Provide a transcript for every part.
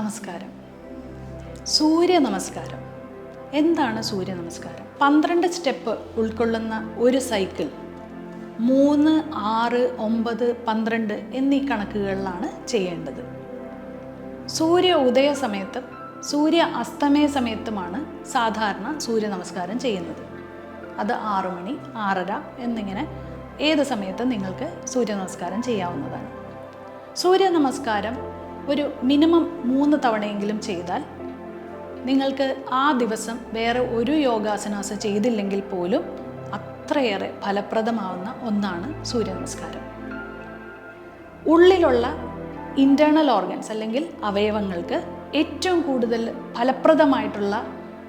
നമസ്കാരം. സൂര്യ നമസ്കാരം. എന്താണ് സൂര്യ നമസ്കാരം? പന്ത്രണ്ട് സ്റ്റെപ്പ് ഉൾക്കൊള്ളുന്ന ഒരു സൈക്കിൾ. മൂന്ന് ആറ് ഒമ്പത് പന്ത്രണ്ട് എന്നീ കണക്കുകളിലാണ് ചെയ്യേണ്ടത്. സൂര്യ ഉദയ സമയത്തും സൂര്യ അസ്തമയ സമയത്തുമാണ് സാധാരണ സൂര്യ നമസ്കാരം ചെയ്യുന്നത്. അത് ആറു മണി ആറര എന്നിങ്ങനെ ഏത് സമയത്തും നിങ്ങൾക്ക് സൂര്യ നമസ്കാരം ചെയ്യാവുന്നതാണ്. സൂര്യ നമസ്കാരം ഒരു മിനിമം മൂന്ന് തവണയെങ്കിലും ചെയ്താൽ നിങ്ങൾക്ക് ആ ദിവസം വേറെ ഒരു യോഗാസനാസ ചെയ്തില്ലെങ്കിൽ പോലും അത്രയേറെ ഫലപ്രദമാവുന്ന ഒന്നാണ് സൂര്യ നമസ്കാരം ഉള്ളിലുള്ള ഇന്റേർണൽ ഓർഗൻസ് അല്ലെങ്കിൽ അവയവങ്ങൾക്ക് ഏറ്റവും കൂടുതൽ ഫലപ്രദമായിട്ടുള്ള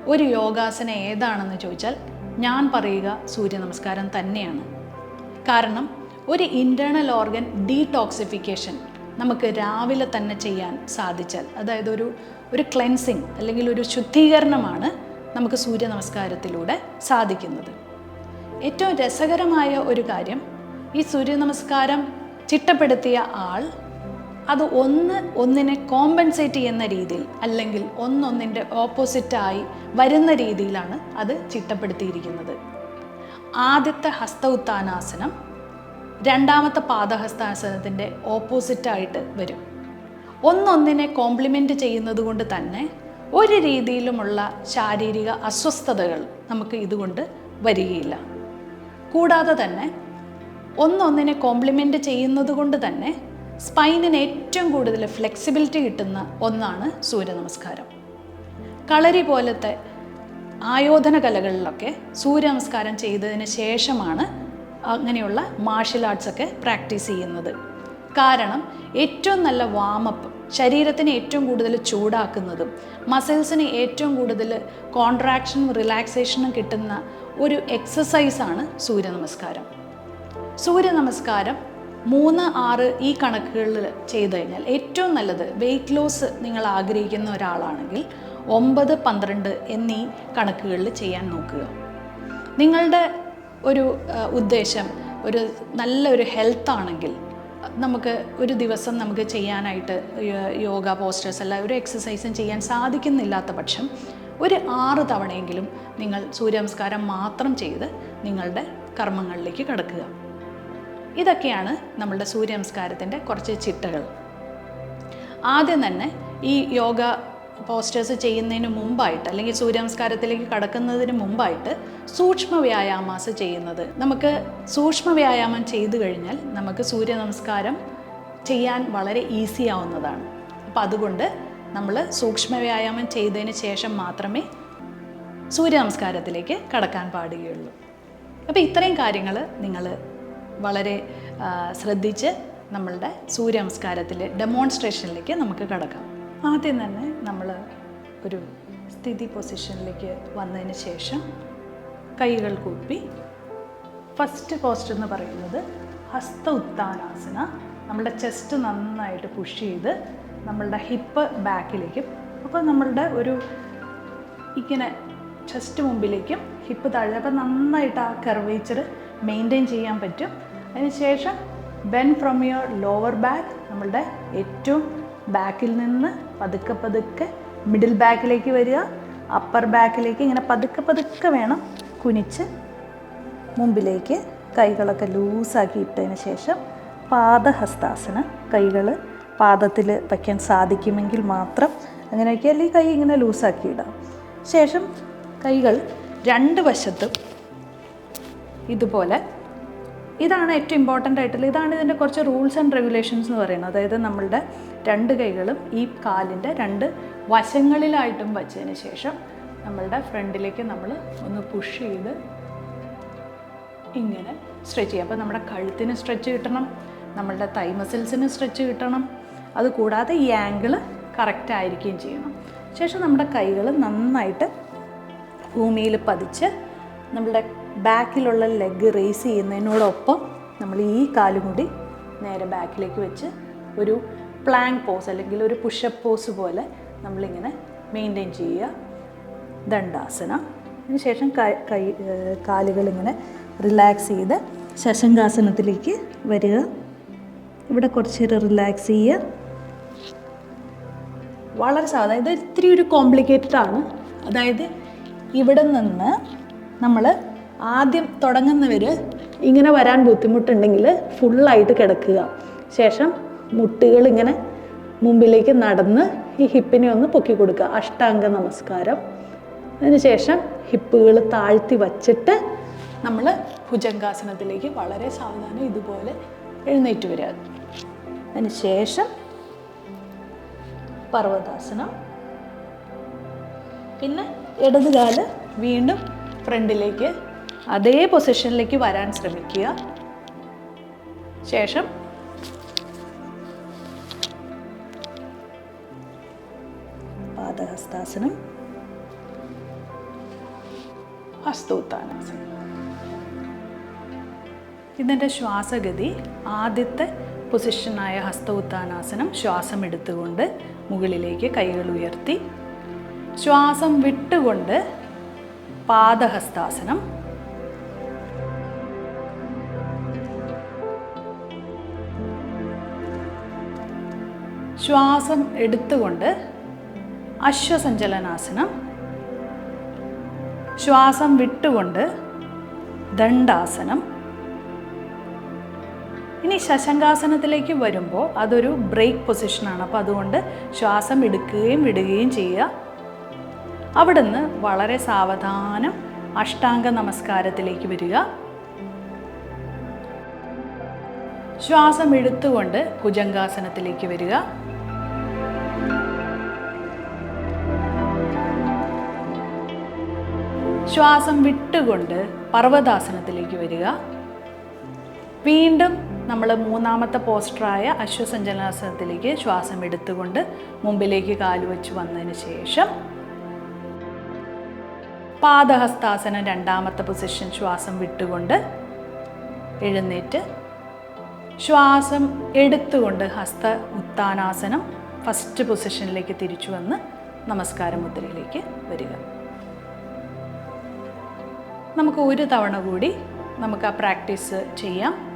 ഒരു യോഗാസന ഏതാണെന്ന് ചോദിച്ചാൽ ഞാൻ പറയുക സൂര്യ നമസ്കാരം തന്നെയാണ്. കാരണം ഒരു ഇന്റേർണൽ ഓർഗൻ ഡീടോക്സിഫിക്കേഷൻ നമുക്ക് രാവിലെ തന്നെ ചെയ്യാൻ സാധിച്ചാൽ അതായത് ഒരു ഒരു ക്ലെൻസിങ് അല്ലെങ്കിൽ ഒരു ശുദ്ധീകരണമാണ് നമുക്ക് സൂര്യ നമസ്കാരത്തിലൂടെ സാധിക്കുന്നത്. ഏറ്റവും രസകരമായ ഒരു കാര്യം ഈ സൂര്യ നമസ്കാരം ചിട്ടപ്പെടുത്തിയ ആൾ അത് ഒന്ന് ഒന്നിനെ കോമ്പൻസേറ്റ് ചെയ്യുന്ന രീതിയിൽ അല്ലെങ്കിൽ ഒന്നൊന്നിന്റെ ഓപ്പോസിറ്റായി വരുന്ന രീതിയിലാണ് അത് ചിട്ടപ്പെടുത്തിയിരിക്കുന്നത്. ആദ്യത്തെ ഹസ്ത ഉത്താനാസനം രണ്ടാമത്തെ പാദഹസ്താസനത്തിന്റെ ഓപ്പോസിറ്റായിട്ട് വരും. ഒന്നൊന്നിനെ കോംപ്ലിമെന്റ് ചെയ്യുന്നത് കൊണ്ട് തന്നെ ഒരു രീതിയിലുമുള്ള ശാരീരിക അസ്വസ്ഥതകൾ നമുക്ക് ഇതുകൊണ്ട് വരികയില്ല. കൂടാതെ തന്നെ ഒന്നൊന്നിനെ കോംപ്ലിമെന്റ് ചെയ്യുന്നത് കൊണ്ട് തന്നെ സ്പൈനിന് ഏറ്റവും കൂടുതൽ ഫ്ലെക്സിബിലിറ്റി കിട്ടുന്ന ഒന്നാണ് സൂര്യ നമസ്കാരം കളരി പോലത്തെ ആയോധന കലകളിലൊക്കെ സൂര്യ നമസ്കാരം ചെയ്തതിന് ശേഷമാണ് അങ്ങനെയുള്ള മാർഷ്യൽ ആർട്സ് ഒക്കെ പ്രാക്ടീസ് ചെയ്യുന്നത്. കാരണം ഏറ്റവും നല്ല വാമപ്പ് ശരീരത്തിന് ഏറ്റവും കൂടുതൽ ചൂടാക്കുന്നതും മസിൽസിന് ഏറ്റവും കൂടുതൽ കോൺട്രാക്ഷനും റിലാക്സേഷനും കിട്ടുന്ന ഒരു എക്സസൈസാണ് സൂര്യ നമസ്കാരം സൂര്യ നമസ്കാരം മൂന്ന് ആറ് ഈ കണക്കുകളിൽ ചെയ്തു കഴിഞ്ഞാൽ ഏറ്റവും നല്ലത് വെയിറ്റ് ലോസ് നിങ്ങൾ ആഗ്രഹിക്കുന്ന ഒരാളാണെങ്കിൽ ഒമ്പത് പന്ത്രണ്ട് എന്നീ കണക്കുകളിൽ ചെയ്യാൻ നോക്കുക. നിങ്ങളുടെ ഒരു ഉദ്ദേശം ഒരു നല്ലൊരു ഹെൽത്ത് ആണെങ്കിൽ നമുക്ക് ഒരു ദിവസം നമുക്ക് ചെയ്യാനായിട്ട് യോഗ പോസ്റ്റേഴ്സ് അല്ല ഒരു എക്സസൈസും ചെയ്യാൻ സാധിക്കുന്നില്ലാത്ത പക്ഷം ഒരു ആറ് തവണയെങ്കിലും നിങ്ങൾ സൂര്യനമസ്കാരം മാത്രം ചെയ്ത് നിങ്ങളുടെ കർമ്മങ്ങളിലേക്ക് കടക്കുക. ഇതൊക്കെയാണ് നമ്മളുടെ സൂര്യനമസ്കാരത്തിന്റെ കുറച്ച് ചിട്ടകൾ. ആദ്യം തന്നെ ഈ യോഗ പോസ്റ്റേഴ്സ് ചെയ്യുന്നതിന് മുമ്പായിട്ട് അല്ലെങ്കിൽ സൂര്യനമസ്കാരത്തിലേക്ക് കടക്കുന്നതിന് മുമ്പായിട്ട് സൂക്ഷ്മ വ്യായാമാസ് ചെയ്യുന്നത്. നമുക്ക് സൂക്ഷ്മ വ്യായാമം ചെയ്തു കഴിഞ്ഞാൽ നമുക്ക് സൂര്യ നമസ്കാരം ചെയ്യാൻ വളരെ ഈസി ആവുന്നതാണ്. അപ്പോൾ അതുകൊണ്ട് നമ്മൾ സൂക്ഷ്മ വ്യായാമം ചെയ്തതിന് ശേഷം മാത്രമേ സൂര്യ നമസ്കാരത്തിലേക്ക് കടക്കാൻ പാടുകയുള്ളൂ. അപ്പോൾ ഇത്രയും കാര്യങ്ങൾ നിങ്ങൾ വളരെ ശ്രദ്ധിച്ച് നമ്മളുടെ സൂര്യ നമസ്കാരത്തിലെ ഡെമോൺസ്ട്രേഷനിലേക്ക് നമുക്ക് കടക്കാം. ആദ്യം തന്നെ നമ്മൾ ഒരു സ്ഥിതി പൊസിഷനിലേക്ക് വന്നതിന് ശേഷം കൈകൾ കൂപ്പി ഫസ്റ്റ് പോസ്റ്റ് എന്ന് പറയുന്നത് ഹസ്ത ഉത്താനാസന. നമ്മുടെ ചെസ്റ്റ് നന്നായിട്ട് പുഷ് ചെയ്ത് നമ്മളുടെ ഹിപ്പ് ബാക്കിലേക്കും അപ്പോൾ നമ്മളുടെ ഒരു ഇങ്ങനെ ചെസ്റ്റ് മുമ്പിലേക്കും ഹിപ്പ് താഴെ അപ്പോൾ നന്നായിട്ട് ആ കർവേച്ചർ മെയിന്റെയിൻ ചെയ്യാൻ പറ്റും. അതിനുശേഷം bend from your lower back നമ്മളുടെ ഏറ്റവും ബാക്കിൽ നിന്ന് പതുക്കെ പതുക്കെ മിഡിൽ ബാക്കിലേക്ക് വരിക അപ്പർ ബാക്കിലേക്ക് ഇങ്ങനെ പതുക്കെ പതുക്കെ വേണം കുനിച്ച് മുമ്പിലേക്ക് കൈകളൊക്കെ ലൂസാക്കി ഇട്ടതിന് ശേഷം പാദഹസ്താസന കൈകൾ പാദത്തിൽ വയ്ക്കാൻ സാധിക്കുമെങ്കിൽ മാത്രം അങ്ങനെ വയ്ക്കുക അല്ലെങ്കിൽ കൈ ഇങ്ങനെ ലൂസാക്കി ഇടാം ശേഷം കൈകൾ രണ്ട് വശത്തും ഇതുപോലെ ഇതാണ് ഏറ്റവും ഇമ്പോർട്ടന്റ് ആയിട്ടുള്ള ഇതാണ് ഇതിന്റെ കുറച്ച് റൂൾസ് ആൻഡ് റെഗുലേഷൻസ് എന്ന് പറയുന്നത്. അതായത് നമ്മളുടെ രണ്ട് കൈകളും ഈ കാലിന്റെ രണ്ട് വശങ്ങളിലായിട്ടും വച്ചതിന് ശേഷം നമ്മളുടെ ഫ്രണ്ടിലേക്ക് നമ്മൾ ഒന്ന് പുഷ് ചെയ്ത് ഇങ്ങനെ സ്ട്രെച്ച് ചെയ്യുക. അപ്പോൾ നമ്മുടെ കഴുത്തിന് സ്ട്രെച്ച് കിട്ടണം നമ്മളുടെ തൈ മസിൽസിന് സ്ട്രെച്ച് കിട്ടണം. അതുകൂടാതെ ഈ ആംഗിൾ കറക്റ്റ് ആയിരിക്കുകയും ചെയ്യണം. ശേഷം നമ്മുടെ കൈകൾ നന്നായിട്ട് ഭൂമിയിൽ പതിച്ച് നമ്മളുടെ ബാക്കിലുള്ള ലെഗ് റേസ് ചെയ്യുന്നതിനോടൊപ്പം നമ്മൾ ഈ കാലും കൂടി നേരെ ബാക്കിലേക്ക് വെച്ച് ഒരു പ്ലാങ്ക് പോസ് അല്ലെങ്കിൽ ഒരു പുഷപ്പ് പോസ് പോലെ നമ്മളിങ്ങനെ മെയിന്റെയിൻ ചെയ്യുക. ദണ്ഡാസന. അതിനുശേഷം ശേഷം കൈ കാലുകളിങ്ങനെ റിലാക്സ് ചെയ്ത് ശശങ്കാസനത്തിലേക്ക് വരിക. ഇവിടെ കുറച്ച് നേരം റിലാക്സ് ചെയ്യുക. വളരെ സാധാരണ ഇത് ഇത്തിരി ഒരു കോംപ്ലിക്കേറ്റഡ് ആണ്. അതായത് ഇവിടെ നിന്ന് നമ്മൾ ആദ്യം തുടങ്ങുന്നവർ ഇങ്ങനെ വരാൻ ബുദ്ധിമുട്ടുണ്ടെങ്കിൽ ഫുള്ളായിട്ട് കിടക്കുക. ശേഷം മുട്ടുകൾ ഇങ്ങനെ മുമ്പിലേക്ക് നടന്ന് ഈ ഹിപ്പിനെ ഒന്ന് പൊക്കി കൊടുക്കുക. അഷ്ടാംഗ നമസ്കാരം. അതിനുശേഷം ഹിപ്പുകൾ താഴ്ത്തി വച്ചിട്ട് നമ്മൾ ഭുജങ്കാസനത്തിലേക്ക് വളരെ സാവധാനം ഇതുപോലെ എഴുന്നേറ്റ് വരിക. അതിനുശേഷം പർവതാസനം. പിന്നെ ഇടതുകാൽ വീണ്ടും ഫ്രണ്ടിലേക്ക് അതേ പൊസിഷനിലേക്ക് വരാൻ ശ്രമിക്കുക. ശേഷം പാദഹസ്താസനം. ഹസ്തോത്താനാസനം. ഇതിന്റെ ശ്വാസഗതി. ആദ്യത്തെ പൊസിഷനായ ഹസ്തോത്താനാസനം ശ്വാസം എടുത്തുകൊണ്ട് മുകളിലേക്ക് കൈകൾ ഉയർത്തി. ശ്വാസം വിട്ടുകൊണ്ട് പാദഹസ്താസനം. ശ്വാസം എടുത്തുകൊണ്ട് അശ്വസഞ്ചലനാസനം ശ്വാസം വിട്ടുകൊണ്ട് ദണ്ഡാസനം. ഇനി ശശങ്കാസനത്തിലേക്ക് വരുമ്പോൾ അതൊരു ബ്രേക്ക് പൊസിഷനാണ് അപ്പോൾ അതുകൊണ്ട് ശ്വാസം എടുക്കുകയും വിടുകയും ചെയ്യുക. അവിടുന്ന് വളരെ സാവധാനം അഷ്ടാംഗ നമസ്കാരത്തിലേക്ക് വരിക. ശ്വാസം എടുത്തുകൊണ്ട് ഭുജങ്കാസനത്തിലേക്ക് വരിക. ശ്വാസം വിട്ടുകൊണ്ട് പർവതാസനത്തിലേക്ക് വരിക. വീണ്ടും നമ്മൾ മൂന്നാമത്തെ പോസ്റ്ററായ അശ്വസഞ്ചലനാസനത്തിലേക്ക് ശ്വാസം എടുത്തുകൊണ്ട് മുമ്പിലേക്ക് കാലുവച്ച് വന്നതിന് ശേഷം പാദഹസ്താസനം രണ്ടാമത്തെ പൊസിഷൻ ശ്വാസം വിട്ടുകൊണ്ട് എഴുന്നേറ്റ് ശ്വാസം എടുത്തുകൊണ്ട് ഹസ്ത ഉത്താനാസനം ഫസ്റ്റ് പൊസിഷനിലേക്ക് തിരിച്ചു വന്ന് നമസ്കാര മുദ്രയിലേക്ക് വരിക. നമുക്ക് ഒരു തവണ കൂടി നമുക്ക് ആ പ്രാക്ടീസ് ചെയ്യാം.